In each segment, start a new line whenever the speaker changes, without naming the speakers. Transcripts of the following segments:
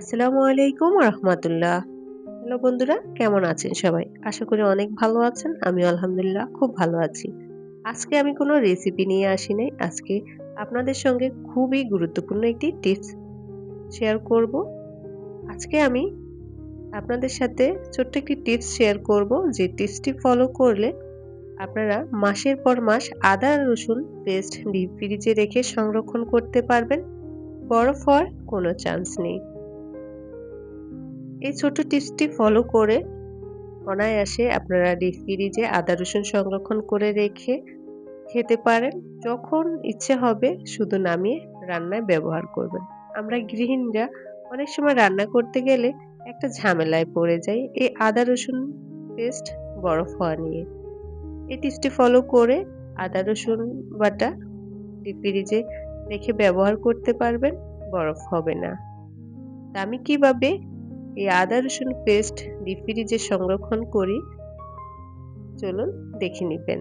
আসসালামু আলাইকুম রহমতুল্লাহ হ্যালো বন্ধুরা, কেমন আছেন সবাই? আশা করি অনেক ভালো আছেন আমি আলহামদুলিল্লাহ খুব ভালো আছি। আজকে আমি কোনো রেসিপি নিয়ে আসি নাই, আজকে আপনাদের সঙ্গে খুবই গুরুত্বপূর্ণ একটি টিপস শেয়ার করব। আজকে আমি আপনাদের সাথে ছোট্ট একটি টিপস শেয়ার করব, যে টিপসটি ফলো করলে আপনারা মাসের পর মাস আদা, রসুন পেস্ট ডিপ ফ্রিজে রেখে সংরক্ষণ করতে পারবেন। বরফ হওয়ার কোনো চান্স নেই। এই ছোট টিপসটি ফলো করে অনায়াসে আপনারা ফ্রিজে আদা রসুন সংরক্ষণ করে রেখে খেতে পারেন। যখন ইচ্ছে হবে শুধু নামিয়ে রান্নায় ব্যবহার করবেন। আমরা গৃহিণীরা অনেক সময় রান্না করতে গেলে একটা ঝামেলায় পড়ে যাই এই আদা রসুন পেস্ট বরফ হওয়া নিয়ে। এই টিপসটি ফলো করে আদা রসুন বাটা ফ্রিজে রেখে ব্যবহার করতে পারবেন, বরফ হবে না। আমি কীভাবে এই আদা, রসুন পেস্ট ডিপ ফ্রিজে সংরক্ষণ করি। চলুন দেখে নিবেন।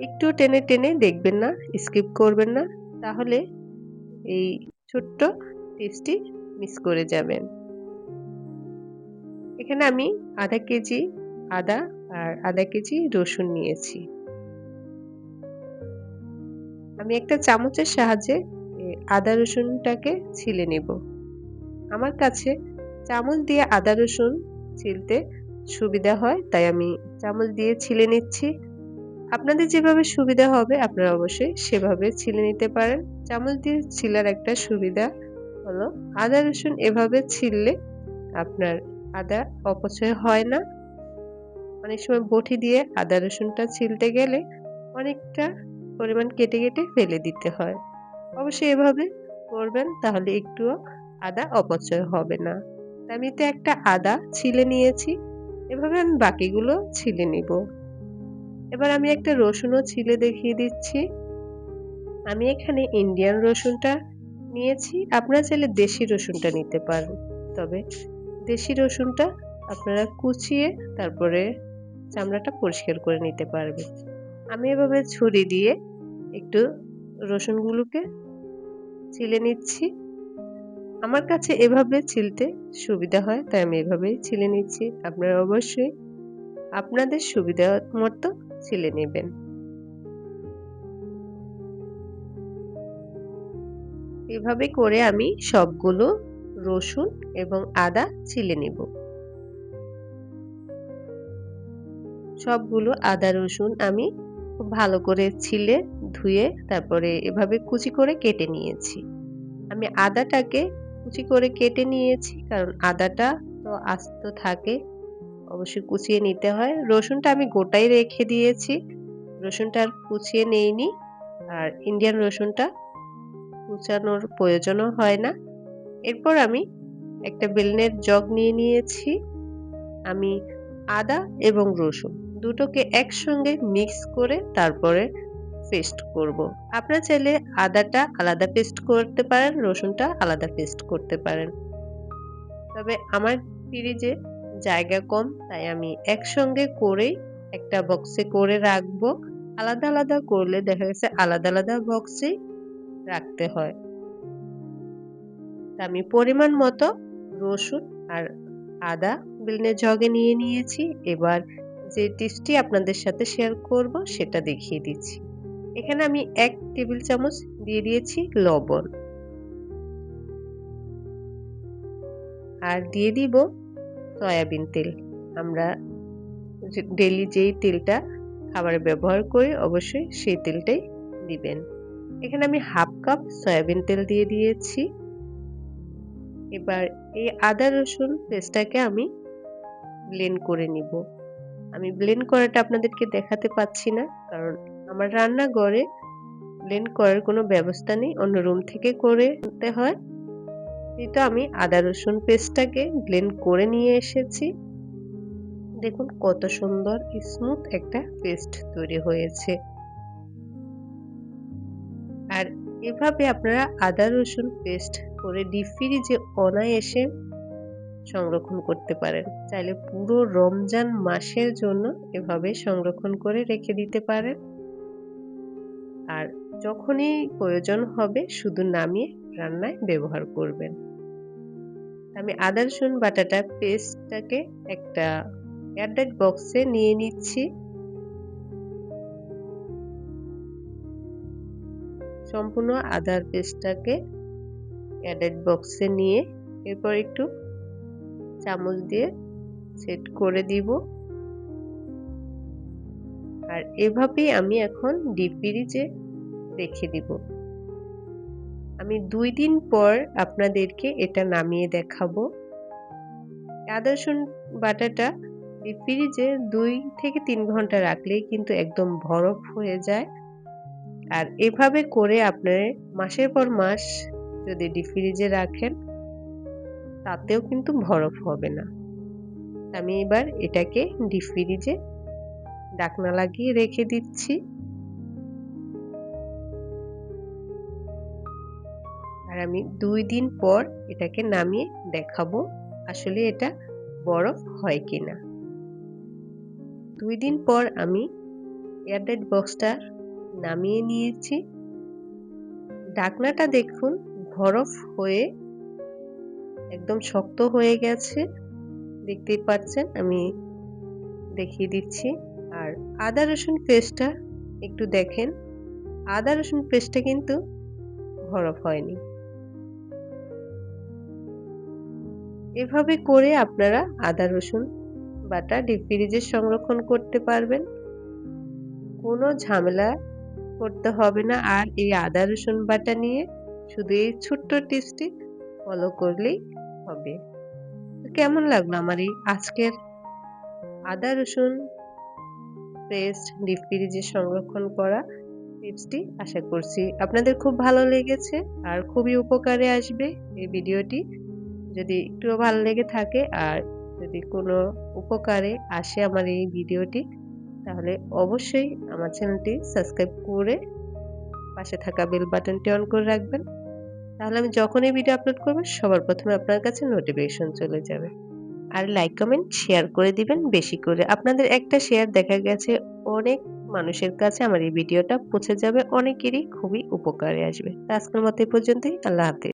একটু টেনে টেনে দেখবেন না স্কিপ করবেন না, তাহলে এই ছোট্ট টিপসটি মিস করে যাবেন। এখানে আমি আধা কেজি আদা আর আধা কেজি রসুন নিয়েছি। আমি একটা চামচের সাহায্যে আদা, রসুনটাকে ছিলে নেব। আমার কাছে চামচ দিয়ে আদা রসুন ছিলতে সুবিধা হয়, তাই আমি চামচ দিয়ে ছিলে নিচ্ছি। আপনাদের যেভাবে সুবিধা হবে, আপনারা অবশ্যই সেভাবে ছিলে নিতে পারেন। চামচ দিয়ে ছিলার একটা সুবিধা হলো, আদা রসুন এভাবে ছিললে আপনার আদা অপচয় হয় না। অনেক সময় বটি দিয়ে আদা রসুনটা ছিলতে গেলে অনেকটা পরিমাণ কেটে কেটে ফেলে দিতে হয়। অবশ্যই এভাবে করবেন, তাহলে একটুও আদা অপচয় হবে না। আমি তো একটা আদা ছিলে নিয়েছি। এভাবে আমি বাকিগুলো ছিলে নিব। এবার আমি একটা রসুনও ছিলে দেখিয়ে দিচ্ছি। আমি এখানে ইন্ডিয়ান রসুনটা নিয়েছি। আপনারা চাইলে দেশি রসুনটা নিতে পারেন। তবে দেশি রসুনটা আপনারা কুচিয়ে তারপরে চামড়াটা পরিষ্কার করে নিতে পারবেন। আমি এভাবে ছুরি দিয়ে একটু রসুনগুলোকে ছিলে নিচ্ছি। আমার কাছে এভাবে ছিলতে সুবিধা হয়, তাই আমি এভাবেই ছিলে নিচ্ছি। আপনারা অবশ্যই আপনাদের সুবিধা মতো ছিলে নেবেন। এভাবে করে আমি সবগুলো রসুন এবং আদা ছিলে নিব। সবগুলো আদা রসুন আমি খুব ভালো করে ছিলে, ধুয়ে তারপরে এভাবে কুচি করে কেটে নিয়েছি। আমি আদাটাকে কুচি করে কেটে নিয়েছি, কারণ আদাটা তো আস্ত থাকে, অবশ্যই কুচিয়ে নিতে হয়। রসুনটা আমি গোটাই রেখে দিয়েছি, রসুনটা আর কুচিয়ে নেইনি, আর ইন্ডিয়ান রসুনটা কুচানোর প্রয়োজনও হয় না। এরপর আমি একটা বেলনের জগ নিয়ে নিয়েছি, আমি আদা এবং রসুন দুটোকে একসঙ্গে মিক্স করে তারপরে পেস্ট করব। আপনারা চাইলে আদাটা আলাদা পেস্ট করতে পারেন, রসুনটা আলাদা পেস্ট করতে পারেন। তবে আমার ফ্রিজে জায়গা কম, তাই আমি একসঙ্গে করেই একটা বক্সে করে রাখব। আলাদা আলাদা করলে দেখা গেছে আলাদা আলাদা বক্সে রাখতে হয়। আমি পরিমাণ মতো রসুন আর আদা বিলনের জগে নিয়ে নিয়েছি। এবার যে টিপসটি আপনাদের সাথে শেয়ার করব, সেটা দেখিয়ে দিচ্ছি। এখানে আমি এক টেবিল চামচ দিয়ে দিয়েছি লবণ। আর দিয়ে দিব সয়াবিন তেল। আমরা ডেলি যেই তেলটা খাবারে ব্যবহার করি, অবশ্যই সেই তেলটাই দিবেন। এখানে আমি হাফ কাপ সয়াবিন তেল দিয়ে দিয়েছি। এবার এই আদা, রসুন পেস্টটাকে আমি ব্লেন্ড করে নিব। আমি ব্লেন্ড করাটা আপনাদেরকে দেখাতে পাচ্ছি না, কারণ আমার রান্নাঘরে ব্লেন্ড করার কোনো ব্যবস্থা নেই, অন্য রুম থেকে করে নিতে হয়। কিন্তু আমি আদা, রসুন পেস্টটাকে ব্লেন্ড করে নিয়ে এসেছি। দেখুন কত সুন্দর স্মুথ একটা পেস্ট তৈরি হয়েছে। আর এভাবে আপনারা আদা, রসুন পেস্ট করে ডিপ ফ্রিজে অনায়াসে সংরক্ষণ করতে পারেন। চাইলে পুরো রমজান মাসের জন্য এভাবে সংরক্ষণ করে রেখে দিতে পারেন। আর যখনই প্রয়োজন হবে শুধু নামিয়ে রান্নায় ব্যবহার করবেন। আমি আদা, রসুন, বাটাটা পেস্টটাকে একটা এয়ারটাইট বক্সে নিয়ে নিচ্ছি। সম্পূর্ণ আদার পেস্টটাকে এয়ারটাইট বক্সে নিয়ে এরপর একটু চামচ দিয়ে সেট করে দিব। আর এভাবেই আমি এখন ডিপ ফ্রিজে রেখে দিব। আমি দুই দিন পর আপনাদেরকে এটা নামিয়ে দেখাবো। আদা বাটাটা ডিপ ফ্রিজে দুই থেকে তিন ঘণ্টা রাখলেই কিন্তু একদম বরফ হয়ে যায়। আর এভাবে করে আপনার মাসের পর মাস যদি ডিপ ফ্রিজে রাখেন, তাতেও কিন্তু বরফ হবে না। আমি এবার এটাকে ডিপ ফ্রিজে ডাকনা লাগিয়ে রেখে দিচ্ছি। আর আমি দুই দিন পর এটাকে নামিয়ে দেখাবো, আসলে এটা বরফ হয় কিনা। দুই দিন পর আমি এয়ারটাইট বক্সটা নামিয়ে নিয়েছি। ডাকনাটা দেখুন, বরফ হয়ে একদম শক্ত হয়ে গেছে। দেখতেই পাচ্ছেন, আমি দেখিয়ে দিচ্ছি। আর আদা রসুন পেস্টটা একটু দেখেন। আদা রসুন পেস্টটা কিন্তু বরফ হয়নি। এভাবে করে আপনারা আদা রসুন বাটা ডিপ ফ্রিজে সংরক্ষণ করতে পারবেন। কোনো ঝামেলা করতে হবে না। আর এই আদা রসুন বাটা নিয়ে শুধু এই ছোট্ট টিপসটি ফলো করলেই হবে। কেমন লাগল আমার এই আজকের আদা রসুন পেস্ট ডিপ ফ্রিজে সংরক্ষণ করা টিপসটি আশা করছি আপনাদের খুব ভালো লেগেছে আর খুবই উপকারে আসবে এই ভিডিওটি। যদি একটু ভালো লেগে থাকে আর যদি কোনো উপকারে আসে আমার এই ভিডিওটি, তাহলে অবশ্যই আমার চ্যানেলটি সাবস্ক্রাইব করে পাশে থাকা বেল বাটনটি অন করে রাখবেন। তাহলে আমি যখন এই ভিডিও আপলোড করব, সবার প্রথমে আপনার কাছে নোটিফিকেশন চলে যাবে। আর লাইক কমেন্ট শেয়ার করে দিবেন, বেশি করে। আপনাদের একটা শেয়ার দেখা গেছে, অনেক মানুষের কাছে আমার এই ভিডিওটা পৌঁছে যাবে, অনেকেরই খুবই উপকারে আসবে। আজকের মতো এই পর্যন্তই, আল্লাহ হাফিজ।